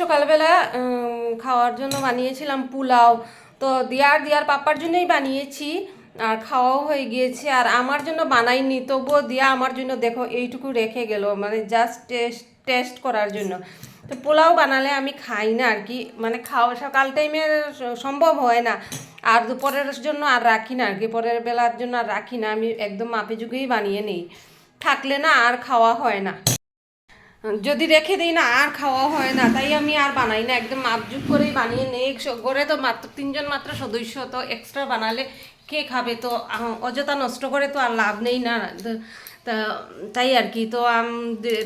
সকালবেলা খাওয়ার জন্য বানিয়েছিলাম পোলাও। তো দিয়ার দিয়ার পাপার জন্যই বানিয়েছি, আর খাওয়াও হয়ে গিয়েছে, আর আমার জন্য বানাইনি। তবুও দিয়া আমার জন্য দেখো এইটুকু রেখে গেল মানে জাস্ট টেস্ট টেস্ট করার জন্য। তো পোলাও বানালে আমি খাই না আর কি মানে খাওয়া, সকাল টাইমে সম্ভব হয় না। আর দুপুরের জন্য আর রাখি না আর কি, পরের বেলার জন্য আর রাখি না, আমি একদম মাপে যুগেই বানিয়ে নিই। থাকলে না আর খাওয়া হয় না। যদি রেখে দিই না, আর খাওয়া হয় না, তাই আমি আর বানাই না। একদম মাপজুপ করেই বানিয়ে নেই। করে তো মাত্র তিনজন মাত্র সদস্য, তো এক্সট্রা বানালে কে খাবে? তো অযথা নষ্ট করে তো আর লাভ নেই না। তাই আর কি। তো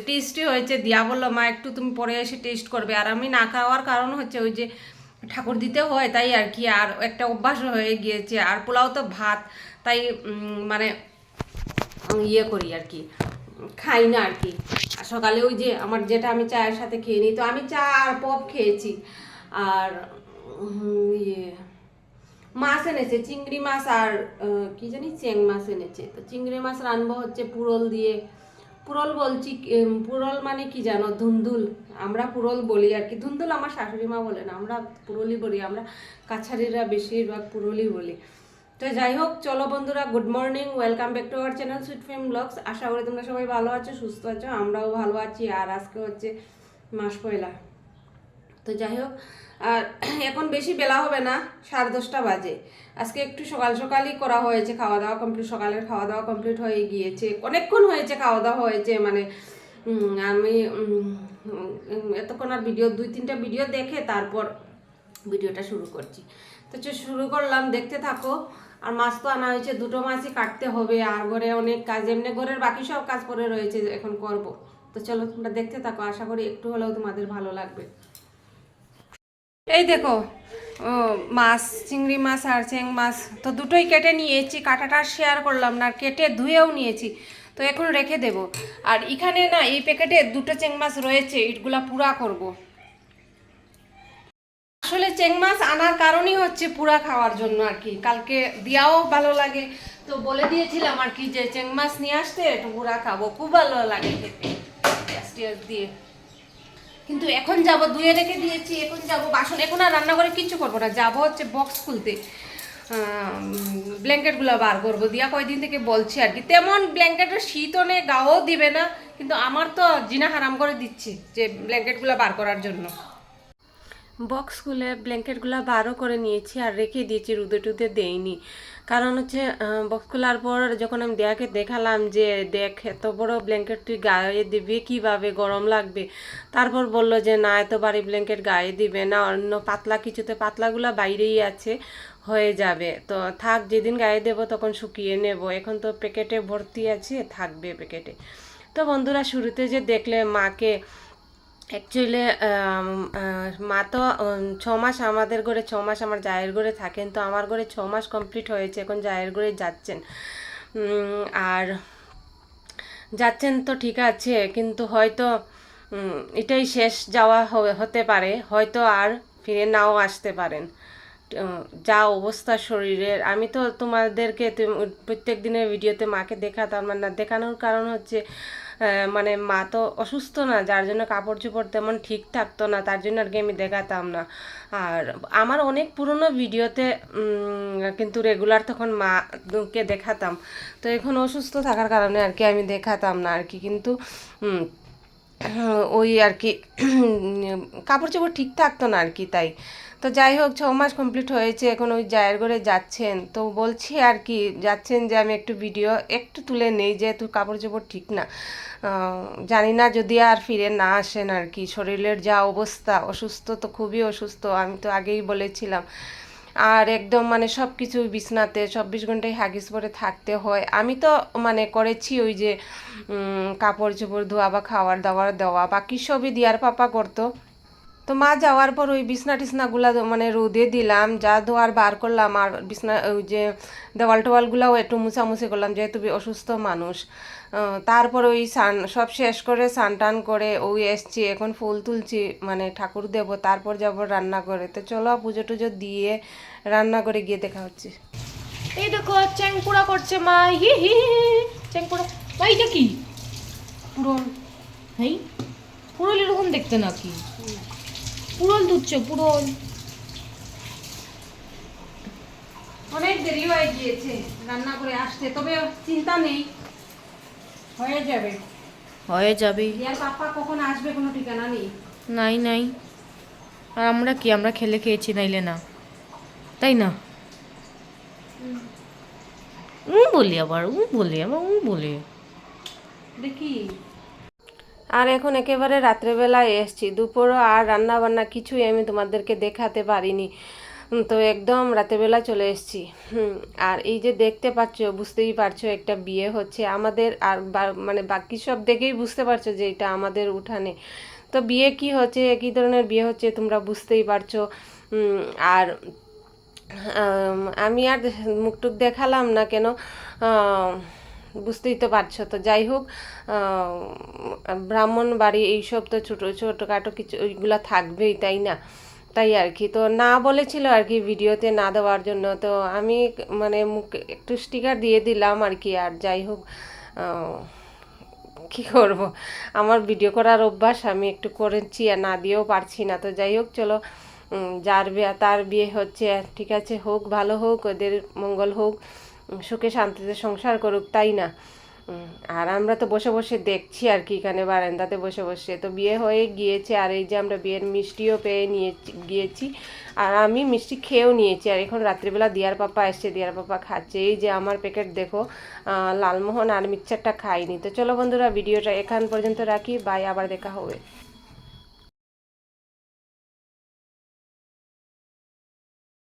টেস্টি হয়েছে, দিয়া বলল, মা, একটু তুমি পরে এসে টেস্ট করবে। আর আমি না খাওয়ার কারণ হচ্ছে ওই যে ঠাকুর দিতে হয়, তাই আর কি। আর একটা অভ্যাস হয়ে গিয়েছে। আর পোলাও তো ভাত, তাই মানে ইয়ে করি আর কি। খাই না আর কি। সকালে ওই যে আমার যেটা আমি চায়ের সাথে খেয়ে নিই, তো আমি চা আর পপ খেয়েছি। আর ইয়ে মাছ এনেছে, চিংড়ি মাছ আর কি জানি চেং মাছ এনেছে। তো চিংড়ি মাছ রানবো হচ্ছে পুরল দিয়ে। পুরল বলছি পুরল মানে কি জানো? ধুন্দুল। আমরা পুরল বলি আর কি। ধুন্দুল আমার শাশুড়ি মা বলে না, আমরা পুরলই বলি। আমরা কাছারিরা বেশিরভাগ পুরলই বলি। তো যাই হোক, চলো বন্ধুরা good morning welcome back to our channel sweet fame blogs আশা করি তোমরা সবাই ভালো আছো, সুস্থ আছো, আমরাও ভালো আছি, আর আজকে হচ্ছে মাস পয়লা। তো যাই হোক, আর এখন বেশি বেলা হবে না, সাড়ে দশটা বাজে। আজকে একটু সকাল সকালই করা হয়েছে, খাওয়া দাওয়া কমপ্লিট সকালের খাওয়া দাওয়া কমপ্লিট হয়ে গিয়েছে। অনেকক্ষণ হয়েছে, খাওয়া দাওয়া হয়েছে মানে আমি এতক্ষণ আর ভিডিও দুই তিনটা ভিডিও দেখে তারপর ভিডিওটা শুরু করছি। তো শুরু করলাম, দেখতে থাকো। আর মাছ তো আনা হয়েছে, দুটো মাছই কাটতে হবে, আর ঘরে অনেক কাজ, এমনি ঘরের বাকি সব কাজ পরে রয়েছে, এখন করব। তো চলো, তোমরা দেখতে থাকো, আশা করি একটু হলেও তোমাদের ভালো লাগবে। এই দেখো, ও, মাছ, চিংড়ি মাছ আর চেং মাছ, তো দুটোই কেটে নিয়েছি, কাটাটা শেয়ার করলাম না কেটে ধুয়েও নিয়েছি, তো এখন রেখে দেব। আর এখানে না, এই প্যাকেটে দুটো চেং মাছ রয়েছে ইটগুলা পুরা করব। আসলে চেং মাছ আনার কারণই হচ্ছে পুরা খাওয়ার জন্য আর কি। কালকে দিয়াও ভালো লাগে। তো বলে দিয়েছিলাম আর কি যে চেং মাছ নিয়ে আসতে একটু পুরা খাব। খুব ভালো লাগে দিয়ে। কিন্তু এখন যাব, ধুয়ে রেখে দিয়েছি, এখন যাব বাসন। এখন আর রান্না করে কিচ্ছু করব না। যাব হচ্ছে বক্স খুলতে। ব্ল্যাঙ্কেটগুলো বার করব। দিয়া কয়দিন থেকে বলছি আর কি। তেমন ব্ল্যাঙ্কেটের শীতও নেই, গাও দিবে না। কিন্তু আমার তো জিনা হারাম করে দিচ্ছে যে ব্ল্যাঙ্কেটগুলো বার করার জন্য। বক্স খুলে ব্ল্যাঙ্কেটগুলো বারও করে নিয়েছি আর রেখে দিয়েছি, রুদে টুদে দেইনি। কারণ হচ্ছে বক্স খোলার পর যখন আমি দেয়াকে দেখালাম যে, দেখ, এত বড় ব্ল্যাঙ্কেট তুই গায়ে দিবি কীভাবে? গরম লাগবে? তারপর বলল যে, না, এত বাড়ি ব্ল্যাঙ্কেট গায়ে দিবে না, অন্য পাতলা কিছুতে পাতলাগুলো বাইরেই আছে, হয়ে যাবে। তো থাক, যেদিন গায়ে দেবো তখন শুকিয়ে নেব। এখন তো প্যাকেটে ভর্তি আছে, থাকবে প্যাকেটে। তো বন্ধুরা, শুরুতে যে দেখলে মাকে অ্যাকচুয়ালি মা তো ছ মাস আমাদের ঘরে ছ মাস আমার জায়ের ঘরে থাকেন, তো আমার ঘরে ছ মাস কমপ্লিট হয়েছে, এখন জায়ের ঘরে যাচ্ছেন। আর যাচ্ছেন তো ঠিক আছে, কিন্তু হয়তো এটাই শেষ যাওয়া হতে পারে, হয়তো আর ফিরে নাও আসতে পারেন। যা অবস্থা শরীরের, আমি তো তোমাদেরকে প্রত্যেক দিনের ভিডিওতে মাকে দেখাতাম না, দেখানোর কারণ হচ্ছে মানে মা তো অসুস্থ না, যার জন্য কাপড় চোপড় তেমন ঠিক থাকতো না, তার জন্য আর কি আমি দেখাতাম না। আর আমার অনেক পুরনো ভিডিওতে কিন্তু রেগুলার তখন মাকে দেখাতাম। তো এখন অসুস্থ থাকার কারণে আর কি আমি দেখাতাম না আর কি, কিন্তু ওই আর কি কাপড় চোপড় ঠিক থাকতো না আর কি তাই। তো যাই হোক ছ মাস কমপ্লিট হয়েছে, এখন ওই জায়ের ঘরে যাচ্ছেন। তো বলছি আর কি, যাচ্ছেন যে আমি একটু ভিডিও একটু তুলে নেই, যেহেতু কাপড় চোপড় ঠিক না। জানি না যদি আর ফিরে না আসেন আর কি, শরীরের যা অবস্থা, অসুস্থ তো খুবই অসুস্থ, আমি তো আগেই বলেছিলাম। আর একদম মানে সব কিছু বিছনাতে, চব্বিশ ঘন্টায় হাগিস পরে থাকতে হয়। আমি তো মানে করেছি ওই যে কাপড় চোপড় ধোয়া বা খাওয়ার দাওয়ার দেওয়া, বাকি সবই দিয়ার পাপা করতো। তো মা যাওয়ার পর ওই বিছনা টিছনাগুলা মানে রোদে দিলাম যা ধোয়ার বার করলাম আর বিছনা ওই যে দেওয়াল টোয়ালগুলাও একটু মুছামুছি করলাম যেহেতু অসুস্থ মানুষ। তারপর ওই সান সব শেষ করে সান টান করে ওই এসছি এখন ফুল তুলছি মানে ঠাকুর দেব তারপর যাব রান্না করে তো চলো পুজো টুজো দিয়ে রান্না করে গিয়ে দেখা হচ্ছে। এই দেখো চ্যাংপুরা করছে মা হি হি। চ্যাংপুরা। মা এটা কি? পুরো হেই? পুরো এরকম দেখতে নাকি? পুরল দুধছো পুরল। অনেক দেরি হয়ে গিয়েছে রান্না করে আসতে তবে চিন্তা নেই। হয়ে যাবে। হয়ে যাবে। দিয়ার পাপা কখন আসবে কোনো ঠিকানা নেই। নাই নাই। আর আমরা কি আমরা খেলে খেয়েছি নাইলে না। তাই না? উ বলি আবার উ বলি আবার উ বলি। দেখি। আর এখন একেবারে রাত্রেবেলায় এসছি। দুপুরও আর রান্না বান্না কিছুই আমি তোমাদেরকে দেখাতে পারিনি। তো একদম রাতেরবেলা চলে এসেছি। আর এই যে দেখতে পাচ্ছ, বুঝতেই পারছ একটা বিয়ে হচ্ছে। আমাদের আর মানে বাকি সব দেখেই বুঝতে পারছ যে এটা আমাদের উঠানে। তো বিয়ে কি হচ্ছে, কী ধরনের বিয়ে হচ্ছে, তোমরা বুঝতেই পারছ। আর, আমি আর মুখটুক দেখালাম না কেন? বুঝতেই তো পারছ। তো যাই হোক ব্রাহ্মণ বাড়ি এইসব তো ছোটো, ছোটোখাটো কিছু ওইগুলো থাকবেই, তাই না? তাই আর কি। তো না বলেছিল আর কি ভিডিওতে না দেওয়ার জন্য। তো আমি মানে মুখ একটু স্টিকার দিয়ে দিলাম আর কি। আর যাই হোক কি করব? আমার ভিডিও করার অভ্যাস আমি একটু করেছি আর না দিয়েও পারছি না। তো যাই হোক, চলো যার বিয়ে, তার বিয়ে হচ্ছে। ঠিক আছে, হোক, ভালো হোক, ওদের মঙ্গল হোক। সুখে শান্তিতে সংসার করুক, তাই না? আর আমরা তো বসে বসে দেখছি আর কি, এখানে বারান্দাতে বসে বসে। তো বিয়ে হয়ে গিয়েছে, আর এই যে আমরা বিয়ের মিষ্টিও পেয়ে নিয়ে গিয়েছি, আর আমি মিষ্টি খেয়েও নিয়েছি। আর এখন রাত্রিবেলা দিয়ার পাপা এসছে, দিয়ার পাপা খাচ্ছে। এই যে আমার প্যাকেট দেখো লালমোহন আর মিক্সচারটা খাইনি তো চলো বন্ধুরা, ভিডিওটা এখান পর্যন্ত রাখি, বাই, আবার দেখা হবে।